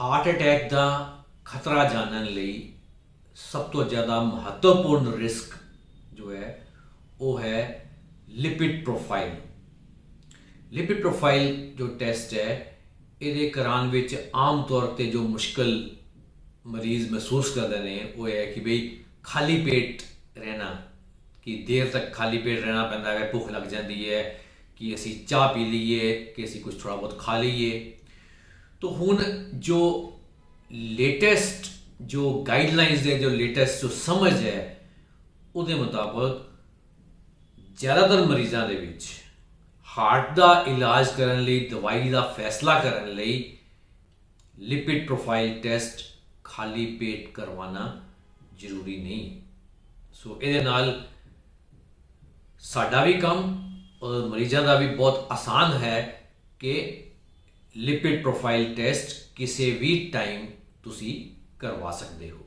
Heart attack ਦਾ ਖਤਰਾ ਜਾਣਨ ਲਈ ਸਭ ਤੋਂ ਜ਼ਿਆਦਾ ਮਹੱਤਵਪੂਰਨ ਰਿਸਕ ਜੋ ਹੈ, ਉਹ ਹੈ ਲਿਪਿਡ ਪ੍ਰੋਫਾਈਲ ਲਿਪਿਡ ਪ੍ਰੋਫਾਈਲ ਜੋ ਟੈਸਟ ਹੈ, ਇਹਦੇ ਕਰਾਉਣ ਵਿੱਚ ਆਮ ਤੌਰ ਤੇ ਜੋ ਮੁਸ਼ਕਲ ਮਰੀਜ਼ ਮਹਿਸੂਸ ਕਰਦੇ ਨੇ, ਉਹ ਹੈ ਕਿ ਬਈ ਖਾਲੀ ਪੇਟ ਰਹਿਣਾ, ਕਿ ਦੇਰ ਤੱਕ ਖਾਲੀ ਪੇਟ ਰਹਿਣਾ ਪੈਂਦਾ ਹੈ, ਭੁੱਖ ਲੱਗ ਜਾਂਦੀ ਹੈ, ਕਿ ਅਸੀਂ ਚਾਹ ਪੀ ਲਈਏ, ਕਿ ਅਸੀਂ ਕੁਝ ਥੋੜਾ ਬਹੁਤ ਖਾ ਲਈਏ ਤੋ ਹੁਣ ਜੋ ਲੇਟੈਸਟ ਜੋ ਗਾਈਡਲਾਈਨਸ ਦੇ, ਜੋ ਲੇਟੈਸਟ ਜੋ ਸਮਝ ਹੈ, ਉਹਦੇ ਮੁਤਾਬਕ ਜ਼ਿਆਦਾਤਰ ਮਰੀਜ਼ਾਂ ਦੇ ਵਿੱਚ ਹਾਰਟ ਦਾ ਇਲਾਜ ਕਰਨ ਲਈ, ਦਵਾਈ ਦਾ ਫੈਸਲਾ ਕਰਨ ਲਈ ਲਿਪਿਡ ਪ੍ਰੋਫਾਈਲ ਟੈਸਟ ਖਾਲੀ ਪੇਟ ਕਰਵਾਉਣਾ ਜ਼ਰੂਰੀ ਨਹੀਂ। ਸੋ ਇਹਦੇ ਨਾਲ ਸਾਡਾ ਵੀ ਕੰਮ ਔਰ ਮਰੀਜ਼ਾਂ ਦਾ ਵੀ ਬਹੁਤ ਆਸਾਨ ਹੈ ਕਿ ਲਿਪਿਡ ਪ੍ਰੋਫਾਈਲ ਟੈਸਟ ਕਿਸੇ ਵੀ ਟਾਈਮ ਤੁਸੀਂ ਕਰਵਾ ਸਕਦੇ ਹੋ।